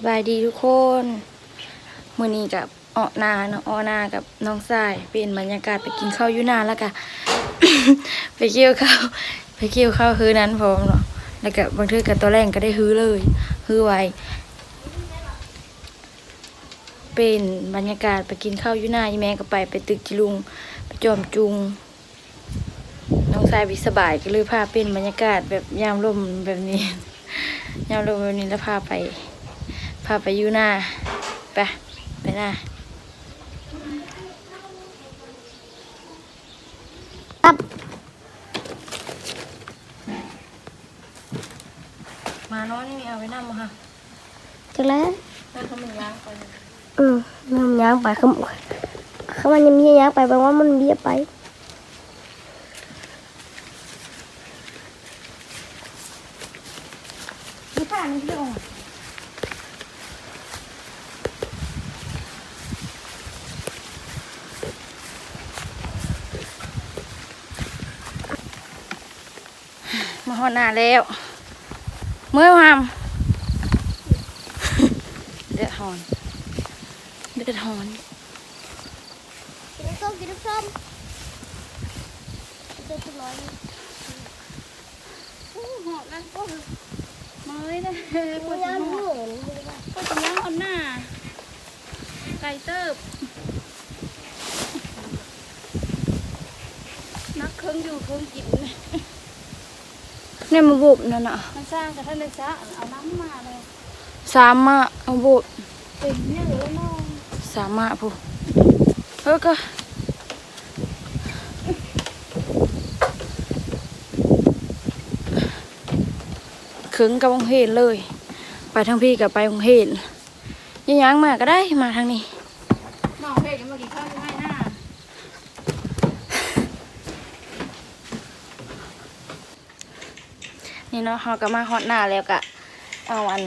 สบายดีทุกคนมื้อนี้กับออนาเนาะออนากับน้องสายเป็นบรรยากาศไปกินข้าวยู่นาแล้วก็ไปเกี่ยวข้าวไปเกี่ยวข้าวฮือนั้นพร้อมเนาะแล้วก็บางทีกับตัวแรงก็ได้ฮื้อเลยฮื้อไวเป็นบรรยากาศไปกินข้าวยู่นาแม่ก็ไปไปตึกจิลุงไปจอมจุงน้องสายวิสบายก็เลยพาเป็นบรรยากาศแบบยามลมแบบนี้ยามลมแบบนี้แล้วพาไป พาไปอยู่หน้าไปไปหน้าครับมาน้อยนี่มีเอาไว้นั่มาค่ะจักแล้วแล้วเขามันย่างไปอืมมันย่างไปเขาเขามันยังมีย่างไปแปลว่ามันเบี้ยไป นี่ผ่านนี่พี่องมาห อดหน้าแล้วเมื่อวามเดือดหอนเดือดหอนกินส้มกินส้มเจ็ดร้อยหอมนะก็มาเลยนะปวดย่างหัเหวมือนก็จะย่างเอาหน้าไก่เติบนักเครื่องอยู่เครื่องกิน เนี่ยมาบุบนั่นน่ะมันสร้างกับท่านเลยซะเอาน้ำมาเลยสามมามาบุบเป็นเนี่ยหรือว่าน้องสามมาผู้เฮ้ยก็เครื่องกับวงเห็นเลย ไปทางพี่กับไปวงเห็นยังยังมาก็ได้มาทางนี้ น้องเพศยังมากินข้าวยังไงหน้า นี่เนาะเราก็มาฮอตหน้าแล้วกะเอาอัน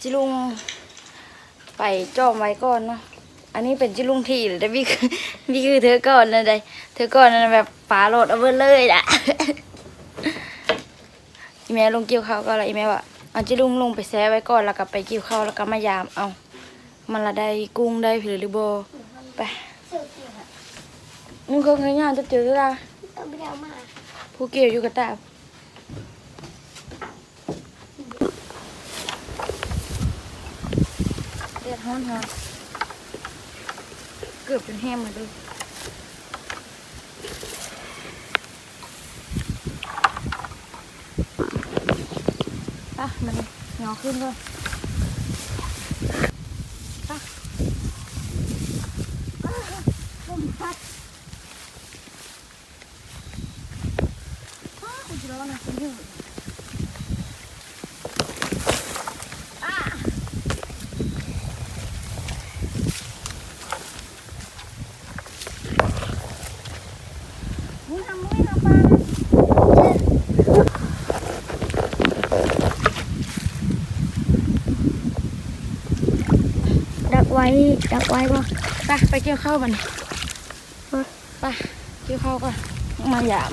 จิลุงไปจอมไว้ก่อนเนาะอันนี้เป็นจิลุงที่เลยแต่พี่คือพี่คือเธอก่อนนะได้เธอก่อนนะแบบฝาโหลดเอาเบิดเลยอะอีแม่ลงเกี่ยวข้าวก็อะไรอีแม่ว่าเอาจิลุงลงไปแซ่ไว้ก่อนแล้วก็ไปเกี่ยวข้าวแล้วก็มายามเอา มันละได้กุ้งได้ผิหรือโบไปมึงเคยงานจะเจอละต้องไปเอามาผู้เกี่ยวอยู่กับตา เดือดร้อนฮะเกือบจนแห้มมาด้วยป่ะมันเงาขึ้นด้วยป่ะลมพัดอ้าวคุณจะร้อนนะคุณอยู่อะ มึงทำมึงไม่ทำปลา ดัก ไว้ดักไว้ป่ะไปไปเกี่ยวข้าวมันไปเกี่ยวข้าวก่อนมาหยาม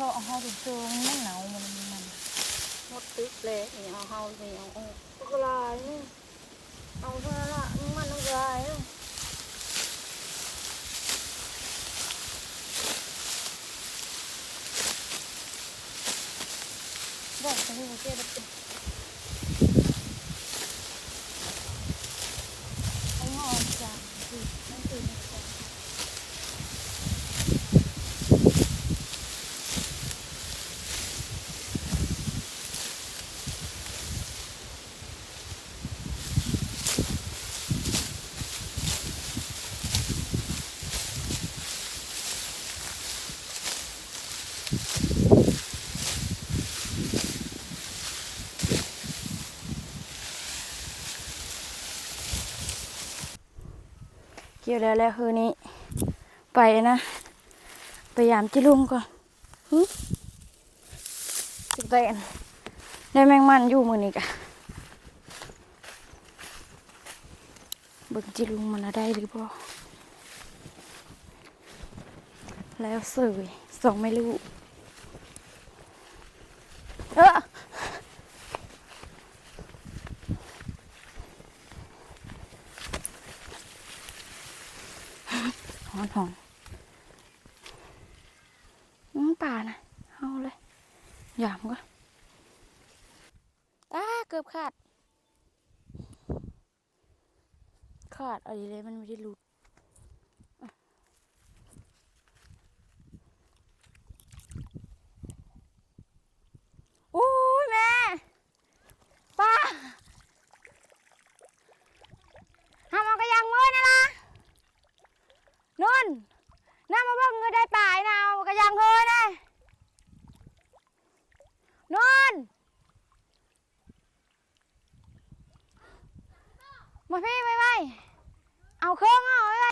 ติโทรเอาห้องถึงสูงมันหนาวมันมันหมดตึกเลยนี่เอาเฮานี่เอาเอากลายนี่เอาเท่านั้นละมันต้องกลายนี่บอกจะให้เจ๊ได้เป็นไอ้ห้องจ้ะคือนั่นคือมันจะ เกี่ยวแล้วแล้วคืนนี้ ไปนะพยายามจิลุงก่อนหึจิดเตนได้แมงมันอยู่มือนี้กะเบิ่งจิลุงมันน่ะได้หรือเปล่าแล้วสวยสองไม่รู้เออหอนหอนอืมป่านะเอาเลยหยามก็อ้าเกือบ ขาด ขาดอะไรเลยมันไม่ได้หลุดอะอุ้ยแม่ ป้าทำเอากระยังมือนะล่ะนุ่นน้ามาเบิ่งเงินได้ป่ายนะเอากระยังเฮยนะนุ่น มาพี่ไปไปเอาเครื่องเอาไปไป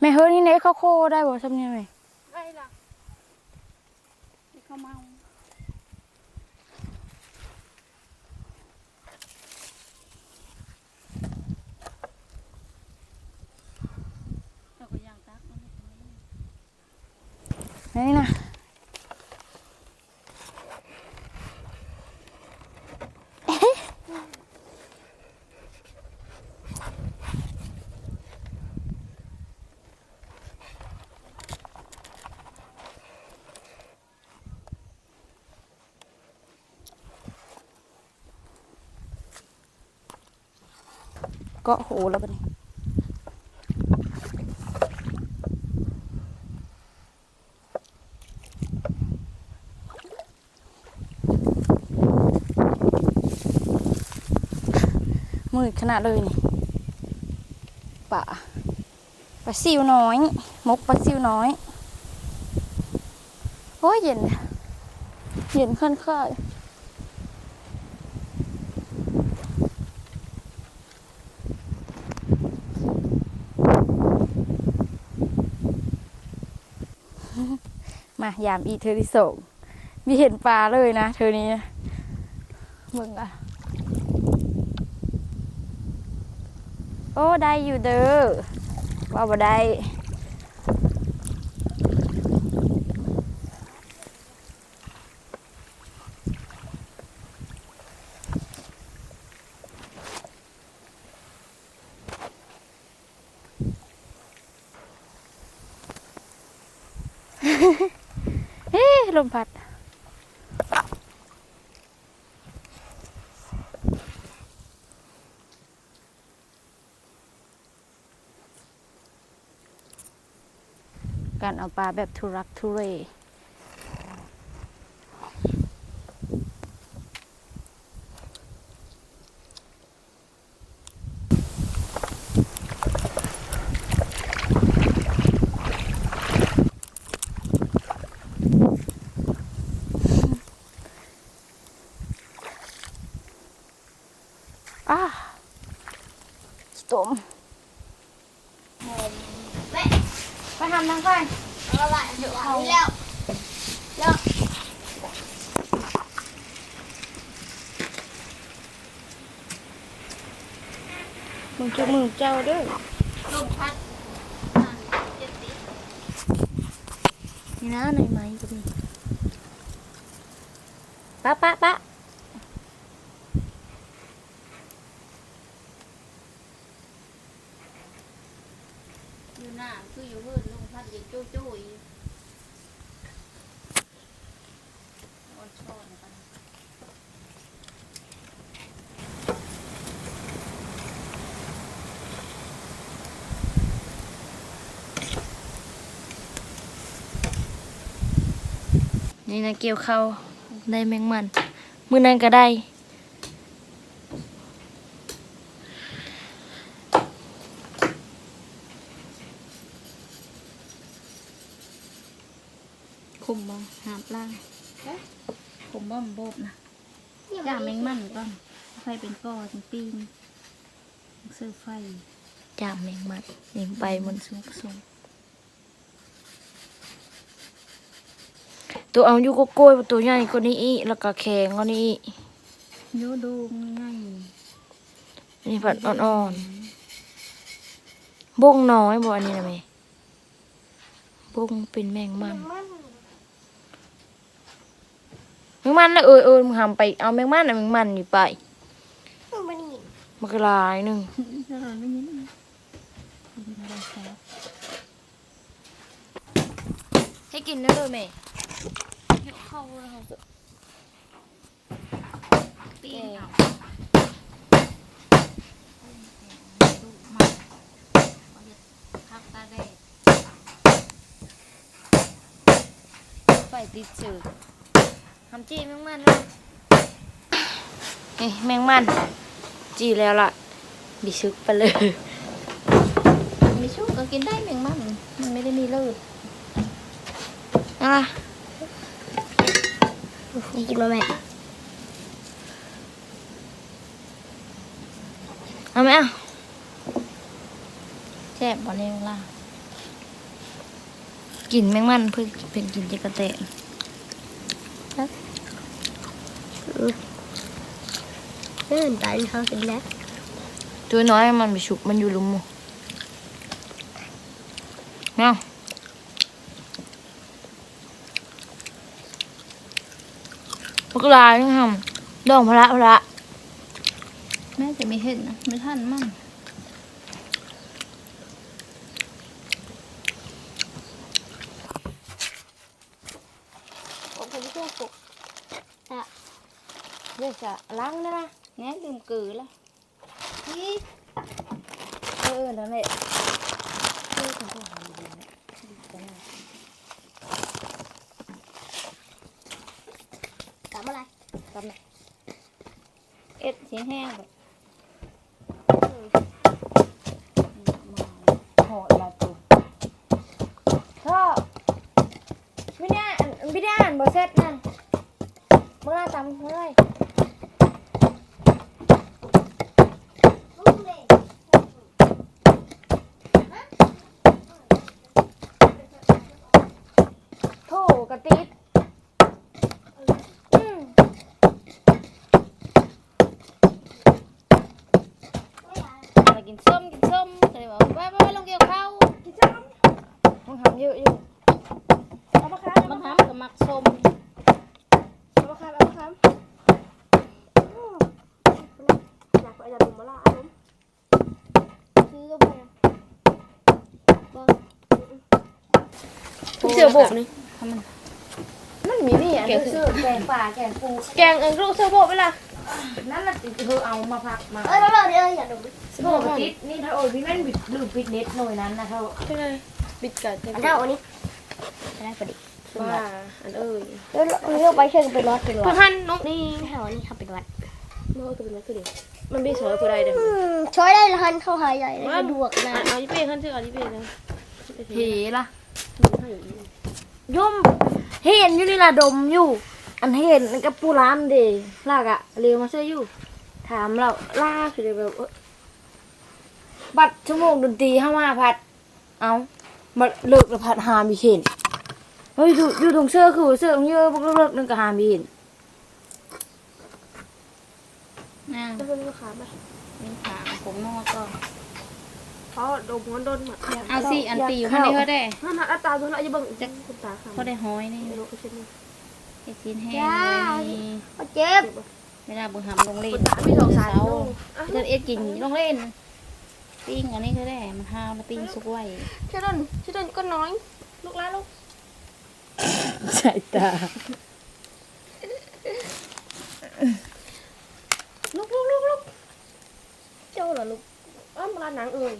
แม่เฮ้ยนี่เน็ตเขาโคได้บ่สำเนียงไหม ได้ละที่เขาเมาเราก็ย่างตักมันไม่เป็นไร นี่นะ ก็โหแล้วปะนี่มืดขนาดเลยนี่ป่าปลาซิวน้อย มกปลาซิวน้อย โอ้ยเย็น เย็นค่อนข้าง มา ยามอีเธอที่ส่งมีเห็นปลาเลยนะ เธอนี้มึงอะโอ้ ได้อยู่เด้อว่าบ่ได้ เฮ้ลมพัด การเอาปลาแบบทุรักทุเรอ้า มไปทำนังไฟ เอาละเดี๋ยวเอาแล้ว มึง จะมือเจ้าเด้อลมพัดนี่นะในไม้ก็มีปะปะปะ อยู่หน้าคืออยู่เพื่อนลุงพัดเด็กโจ้โจ้ยอ่อนช้อนกัน นี่นะเกี่ยวเข้าวได้แมงมัน มือนั้นก็ได้คุมบ่หาปลาคุมบ่มโบบนะย่าแมงมันก่อนไฟเป็นก้อนปีนเสื้อไฟจามแมงมันนี่ใบมันสูงสูง ตัวเอาอยู่ก็โกล้วยตัวใหญ่กว่านี้อีกแล้วก็แข็งกว่านี้อีกโยดูง่ายอันนี้ผัดอ่อนๆบงน้อยบ่อันนี้นะแม่บงเป็นแมงมันแมงมันนะเออเออมึงทำไปเอาแมงมันนะแมงมันนี่ไปมันนี่มันก็หลายหนึ่งๆจะรอไม่ยินกินอะไรแซ่บให้กินได้เลยแม่ เข้าแล้วปีนเอาลูกมาเขาจะพักตาแดดไฟติดสื่อทำจีแมงมันเลยนี่แมงมัน จีแล้วล่ะ บิซึกไปเลยไม่ชุกก็กินได้แมงมัน มันไม่ได้มีเลือดนะล่ะ นี่กินมาแม่เอาไหมอะแซ่บบ่เนี่ยล่ะกินแมงมันเพื่อเป็นกินจิกระเตะเดินตายเขากินแล้วตัวน้อยมันไปฉุกมันอยู่หลุมหมูเนาะพว กลายนี่ทำดองพระพระแม่จะไม่เห็นนะไม่ทันมั่งผมเป็นเพื่อนปลุกเดี๋ยวจะล้างนะนะแง่ลืมกือแล้วนี่เออนั่นแหละทำ อะไรเอ็ดเสียงแห้งแบบหอดละตัวพ่อไม่ได้อ่านไม่ได้อ่านบอเซ็ตนั่นเมื่อจำเมื่อไร โถกระติดอืม ไปกินส้มกินส้มก็เลยบอกไปไปไปลงเกี่ยวข้าว มึงทำเยอะอยู่ เอามาค้ำ บางครั้งก็มักส้ม เอามาค้ำเอามาค้ำอยากไปจับบุ๋มมาละอารมณ์ซื้อก็ไป เสือโบกนี่ ทำมัน มันมีนี่อะเสือแกงป่าแกงปูแกงเอ็งลูกเสือโบไปละนั่นน่ะติเธอเอามาพักมาเอ้ยมาเดี๋ยวอย่าดูเสือโบติดนี่ถ้าโอ้ยพี่แม่นบิดลืมปิดเน็ตหน่อยนั้นนะเขาใช่ไงบิดกัดเต็มอันเท่าอันนี้ได้พอดีว่าอันเอ้ยแล้วเลือกไปเชิงเป็นวัดเป็นวัเพื่ดอหันนกนี่แถวนี้ทำเป็นวัดนกตัวเป็นนัดกคือดิมันไม่สวยผู้ใดเด้อช่วยได้ละหันเข้าหายใหญ่เลยสะดวกนะเอายี่เป้ขันชื่อเอายี่เป้นะเฮล่ะย่อม เห็นอยู่นี่ล่ะดมอยู่ อันเห็นกับปูรามเดลากอะเรียวมาเสื้ออยู่ ถามเราล่าคือแบบเอ้ยบัดชั่วโมงดนตรีห้ามาพัด เอามาเลิกแล้วพัดหามีเห็นเฮ้ยอยู่อยู่ตรงเสื้อคือว่าเสื้อของเยอะพวกเลิกนึงก็หามีเห็นนั่งจะเป็นลูกค้าไหมเป็นขาผมนอกก็ เพราะโดนมันโดนหมัดแทงเอาสิอันตีอยู่ข้างในเขาได้นั่นน่ะอัตราตัวละอย่าเบิ่งจักคุณตาค่ะเขาได้ห้อยนี่ไม่รู้ก็เช่นนี้ไอ้ชิ้นแห้งจ้าเลยโอ้เจ็บเวลาบุญหำลงเล่คุนณตาไม่สองสายเช้าลูกอะเดินเอ็ดกินลงเล่นปิ้งอันนี้ก็ได้มันห้าวแล้วปิ้งซุกไว้ชื่อดนชื่อดนก็น้อย ลูกละลูกใช่ตาลูกลูกลูกลูกเจ้าเหรอลูกอ้าวมาหนังเอ่ย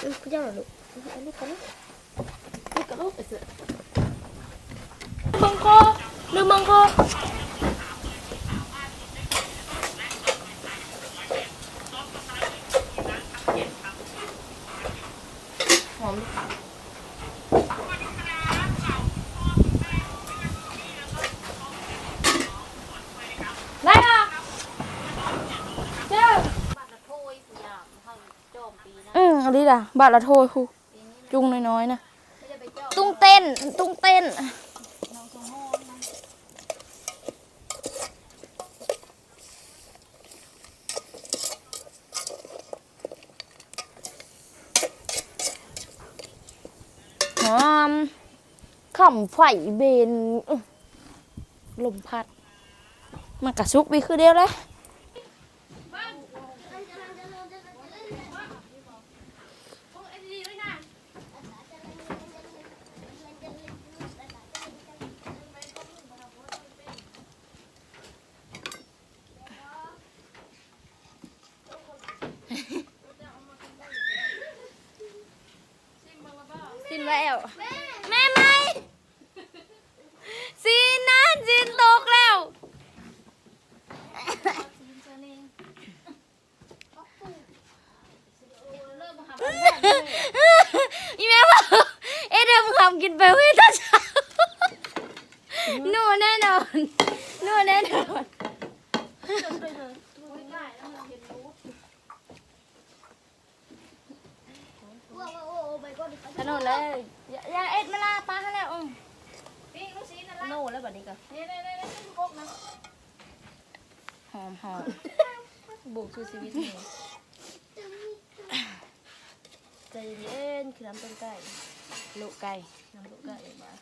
เออเจ้าเหรอลูกเอาลูกกันลูกลูกกับลูกไอ้เสือมังโคลืมมังโคหอมลูก ได้ปะเจ้า บ้านละโทยผู้ยามเขาโจมปีนะ อืมเอันนี้ ล่ะ บาทละโทยครูจุงน้อยๆนะไม่ได้ไปเจ้าตุ้งเต้น ตุ้งเต้นน้องสมโฮนะหอมขำไฟเบนอื้อลมพัด มันกระซุกไปคือเดียวเลย สินแล้ว แม่ไม่สินนะสินตกแล้ว อีแม่บอกเอ๊ะเดี๋ยวมึงทำกินไปเว้ยตอนเช้าหนูแน่นอนหนูแน่นอนถนนเลยอย่าอย่าเอ็ดมาลาปลาให้แล้วอืมโน่แล้วแบบนี้ก็หอมหอมบุกสู่ชีวิตหนูใจเย็นคือน้ำต้นไก่ลูกไก่น้ำต้นไก่มา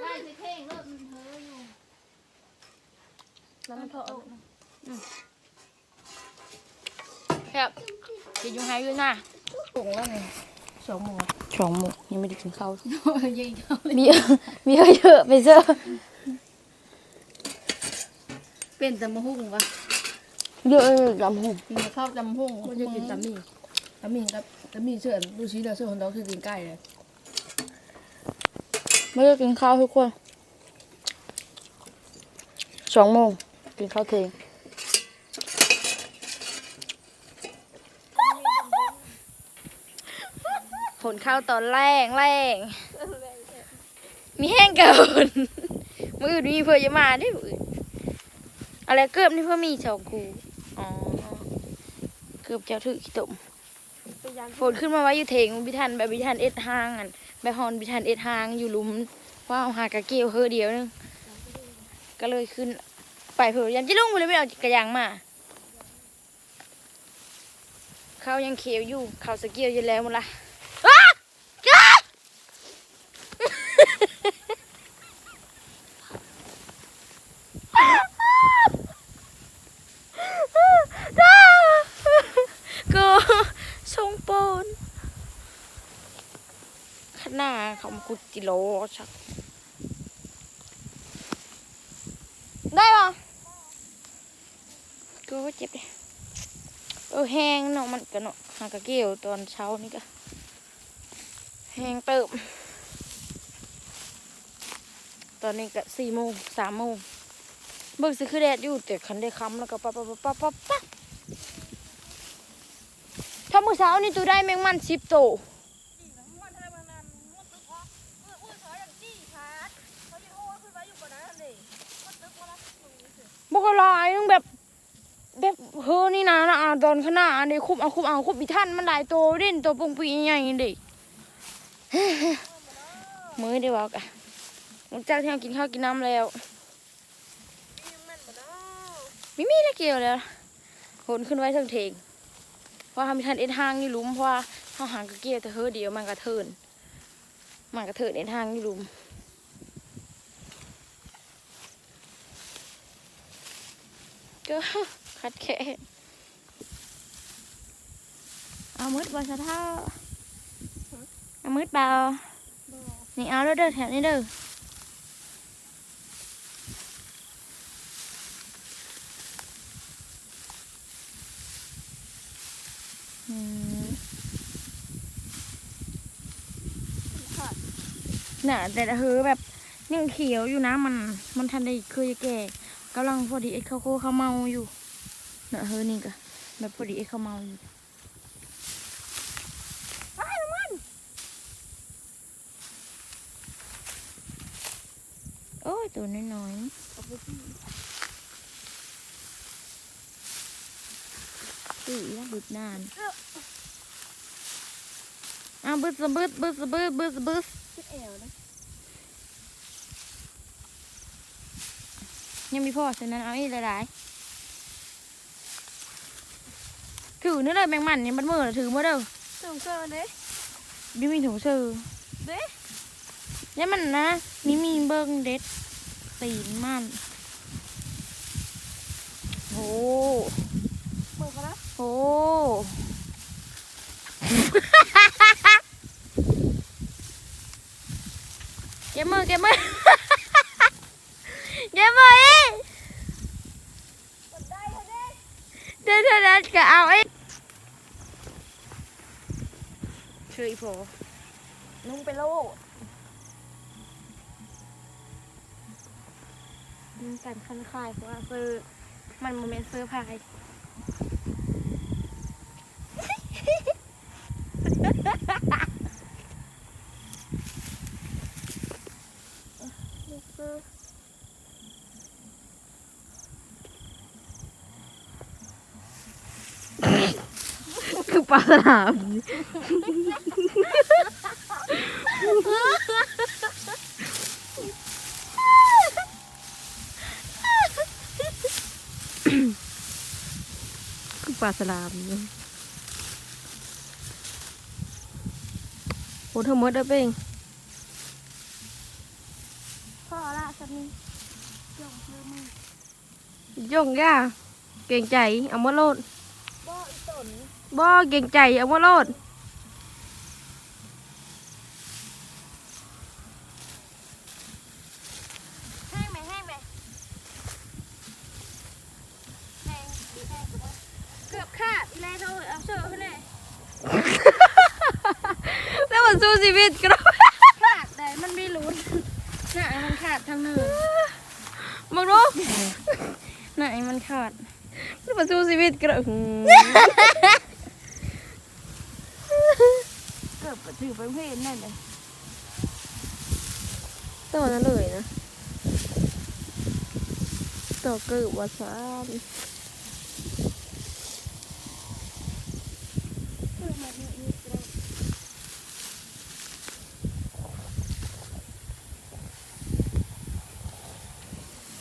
ไม่สิเพ่งรถมันเฮ้ยอยู่น้ำมันเถอะครับจะยุ่งหายอยู่น่ะถุงแล้วไงสองหมู สองหมกยังไม่ได้กินข้าวยิงเขาเลยมีมีเยอะไปเจอเป็นตำมะฮุ่งวะเยอะจำหูกินข้าวตำมะฮุ่งมันจะกินตามี่ตามี่กับตามี่เชื่อลูกชิ้นเราเชื่อคนเราคือกินไก่เลยไม่ได้กินข้าวทุกคนสองโมงกินข้าวเทง ผลข้าวตอนแรงแรงมีแห้งเกินมืออื่นมีเพื่อจะมาได้อื่นอะไรเกือบนี่เพื่อมีสองคูอ๋อเกือบเจ้าถือขี้ตมฝนขึ้นมาไว้อยู่เถงบิทันแบบบิทันเอ็ดหางอันแบบฮอนบิทันเอ็ดหางอยู่หลุมว่าเอาหากระเกียวเฮอเดียวนึงก็เลยขึ้นไปเผื่อยันจิลุงไปเลยไม่เอากระยางมาเขายังเขียวอยู่เขาสเกียวอยู่แล้วมันละอ้าอ้าอ้าก็ทรงโปนขนาด เขามากุดจิโลชัก ได้ปะก็เจ็บเลยเออแห้งเนาะมันก็เนาะหากระเกี่ยวตอนเช้านี่ก็แห้งเติมตอนนี้ก็สี่โมงสามโมงเบิกซื้อคือแดดอยู่แต่คันได้ค้ำแล้วก็ปั๊บปั๊บปั๊บปั๊บปั๊บถ้ามื้อเช้านี่ตูได้แมงมันสิบโตวบกหลายนึงแบบ แบบเฮ้อนี่ นะนะอ่าตอนขนาดนี้คุบเอาคุบเอาคุบอีท่านมันหลายตัวเด่นตัวปงปีใหญ่เด็กมือได้บอกอะหลังจากที่เรากินข้าวกินน้ำแล้วม่มีอะไรเกี่ยวแล้วโหนขึ้นไว้เทิงเทงเพราะทำทันเอ็นทางนี่ลุมเพราะเขาหางกระเกียวแต่เฮ้อเดียวมันกระเทินมันกระเทินเอ็นทางนี่ลุมก็คัดแค่ เอามืดบอสะเท่าเอามืดเปล่านี่เอาเด้อเด้อแถวนี้เด้ออืมน่ะแต่ละเฮือแบบยังเขียวอยู่นะมันมันทันได้เคยแก่กำลังพอดีไอ้เขาโคเขาเมาอยู่น่ะเฮือนี่ก็แบบพอดีไอ้เขาเมาอยู่ว้ายมัน โอ้ย ตัวน้อยๆตื่นแล้วบึดนานอ้าวบึดสะบึดบึดสะบึดบึดสะบึดเอวนะยังมีพ่อฉะนั้นเอาอีกหลายๆถือนี่เลยแมงมันนี่มันมือน่ะถือมาเด้อส่งเกินเลยบิมีถุงซื้อเด้เนี่ยมันนะนี่มีเบิ้งเด็ด ตีนมันโอ้มือเขาละโอ้เก็บมือเก็บมือเก็บมืออีกเดี๋ยวเดี๋ยวเดี๋ยวก็เอาอีกช่วยพอนุ่งไปโลด มันกันคันคายเพราะว่าซื้อมันโมเมนต์ซื้อพายคือปลาสลามคือ ปลาสลามโหทั้งหมดได้อเป้งพ่อละสักนิดย่งย่าเก่งใจ เอามาโลดบ่อีตนบ่เก่งใจ เอามาโลด แห้งไหมแห้งไหมแห้งดีแห้งเกือบขาดอีแลโทษเอาเสื้อขึ้นเลย แล้วมัน สู้ชีวิตกันขาดแต่มันไม่ลุ้นน่ะมันขาดทางหนึ่งมึงรู้ไหนมันขาดแล้วมันสู้ชีวิตกันเกือบถือไปเพลนนั่นเลยตัวนั้นเลยนะตัวเกิดวาซาน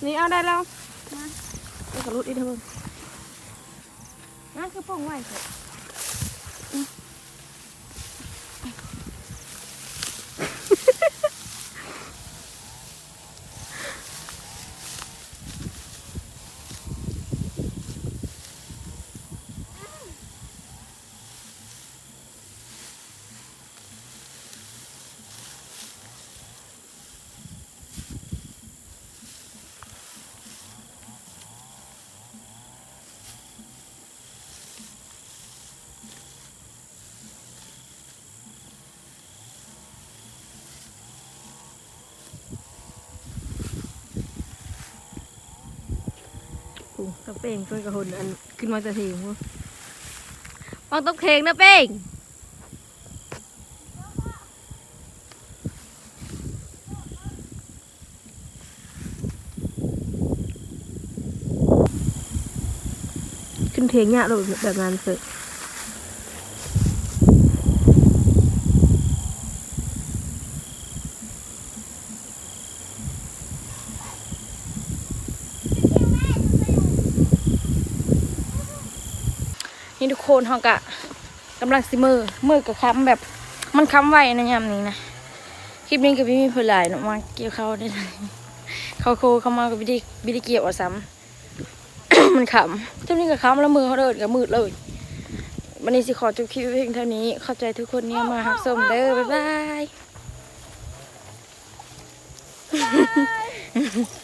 นี่เอาได้แล้วมาไปกระลุดอีกเถอะมาคือป่องไหวเถอะ ตะเป่งช่วยกระหุนอันขึ้นมาจะถีงวะวางตกเข่งนะเป่งขึ้นเทียงเนี่ยเราแบบนั้นเสร็จ นี่ทุกคนเขากะกำลังสิมือมือกับค้ำแบบมันค้ำไว้นะยามนี้นะคลิปนี้กับพี่มีเพื่อนหลายเนาะมาเกี่ยวเขาได้เลยเขาโคเข้ามากับวิธีวิธีเกี่ยวเอาซ้ำมันขำเจ้านี่กับค้ำแล้วมือเขาเดินกับมืดเลยวันนี้สิขอจบคลิปไว้เพียงเท่านี้ข้าใจทุกคนเนี่ยมาครับส้มเด้อบ๊ายบาย